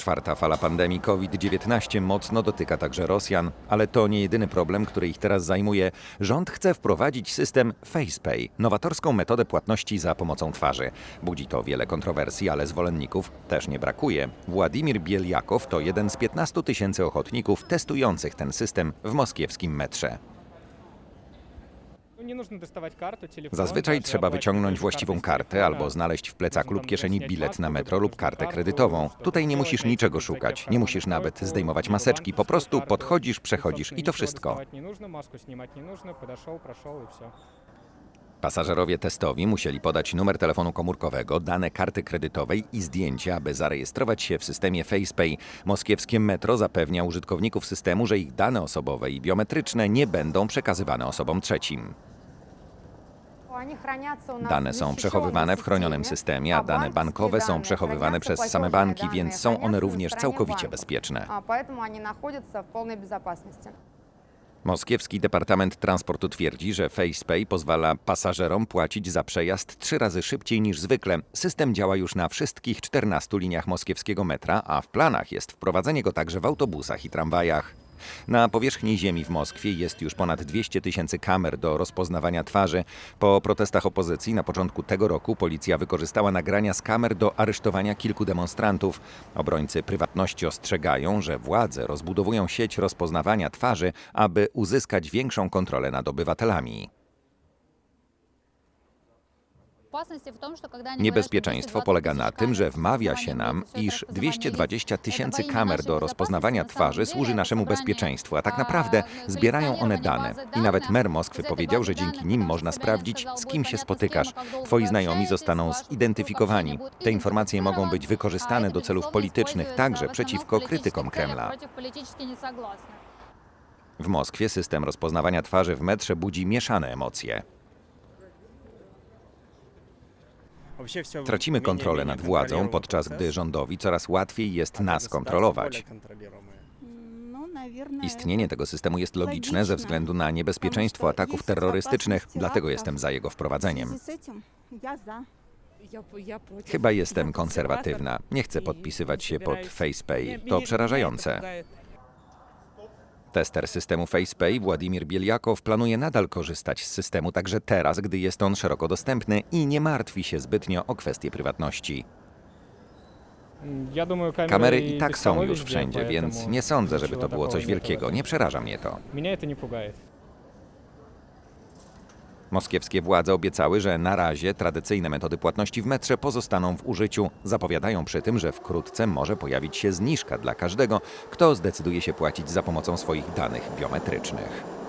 Czwarta fala pandemii COVID-19 mocno dotyka także Rosjan, ale to nie jedyny problem, który ich teraz zajmuje. Rząd chce wprowadzić system FacePay, nowatorską metodę płatności za pomocą twarzy. Budzi to wiele kontrowersji, ale zwolenników też nie brakuje. Władimir Bieljakow to jeden z 15 tysięcy ochotników testujących ten system w moskiewskim metrze. Zazwyczaj trzeba wyciągnąć właściwą kartę albo znaleźć w plecaku lub kieszeni bilet na metro lub kartę kredytową. Tutaj nie musisz niczego szukać, nie musisz nawet zdejmować maseczki, po prostu podchodzisz, przechodzisz i to wszystko. Pasażerowie testowi musieli podać numer telefonu komórkowego, dane karty kredytowej i zdjęcie, aby zarejestrować się w systemie FacePay. Moskiewskie metro zapewnia użytkowników systemu, że ich dane osobowe i biometryczne nie będą przekazywane osobom trzecim. Dane są przechowywane w chronionym systemie, a dane bankowe są przechowywane przez same banki, więc są one również całkowicie bezpieczne. Moskiewski Departament Transportu twierdzi, że FacePay pozwala pasażerom płacić za przejazd trzy razy szybciej niż zwykle. System działa już na wszystkich 14 liniach moskiewskiego metra, a w planach jest wprowadzenie go także w autobusach i tramwajach. Na powierzchni ziemi w Moskwie jest już ponad 200 tysięcy kamer do rozpoznawania twarzy. Po protestach opozycji na początku tego roku policja wykorzystała nagrania z kamer do aresztowania kilku demonstrantów. Obrońcy prywatności ostrzegają, że władze rozbudowują sieć rozpoznawania twarzy, aby uzyskać większą kontrolę nad obywatelami. Niebezpieczeństwo polega na tym, że wmawia się nam, iż 220 tysięcy kamer do rozpoznawania twarzy służy naszemu bezpieczeństwu, a tak naprawdę zbierają one dane. I nawet mer Moskwy powiedział, że dzięki nim można sprawdzić, z kim się spotykasz. Twoi znajomi zostaną zidentyfikowani. Te informacje mogą być wykorzystane do celów politycznych, także przeciwko krytykom Kremla. W Moskwie system rozpoznawania twarzy w metrze budzi mieszane emocje. Tracimy kontrolę nad władzą, podczas gdy rządowi coraz łatwiej jest nas kontrolować. Istnienie tego systemu jest logiczne ze względu na niebezpieczeństwo ataków terrorystycznych, dlatego jestem za jego wprowadzeniem. Chyba jestem konserwatywna. Nie chcę podpisywać się pod FacePay. To przerażające. Tester systemu FacePay Władimir Bieliakow planuje nadal korzystać z systemu także teraz, gdy jest on szeroko dostępny i nie martwi się zbytnio o kwestie prywatności. Kamery i tak są już wszędzie, więc nie sądzę, żeby to było coś wielkiego. Nie przeraża mnie to. Mnie to nie pugaje. Moskiewskie władze obiecały, że na razie tradycyjne metody płatności w metrze pozostaną w użyciu. Zapowiadają przy tym, że wkrótce może pojawić się zniżka dla każdego, kto zdecyduje się płacić za pomocą swoich danych biometrycznych.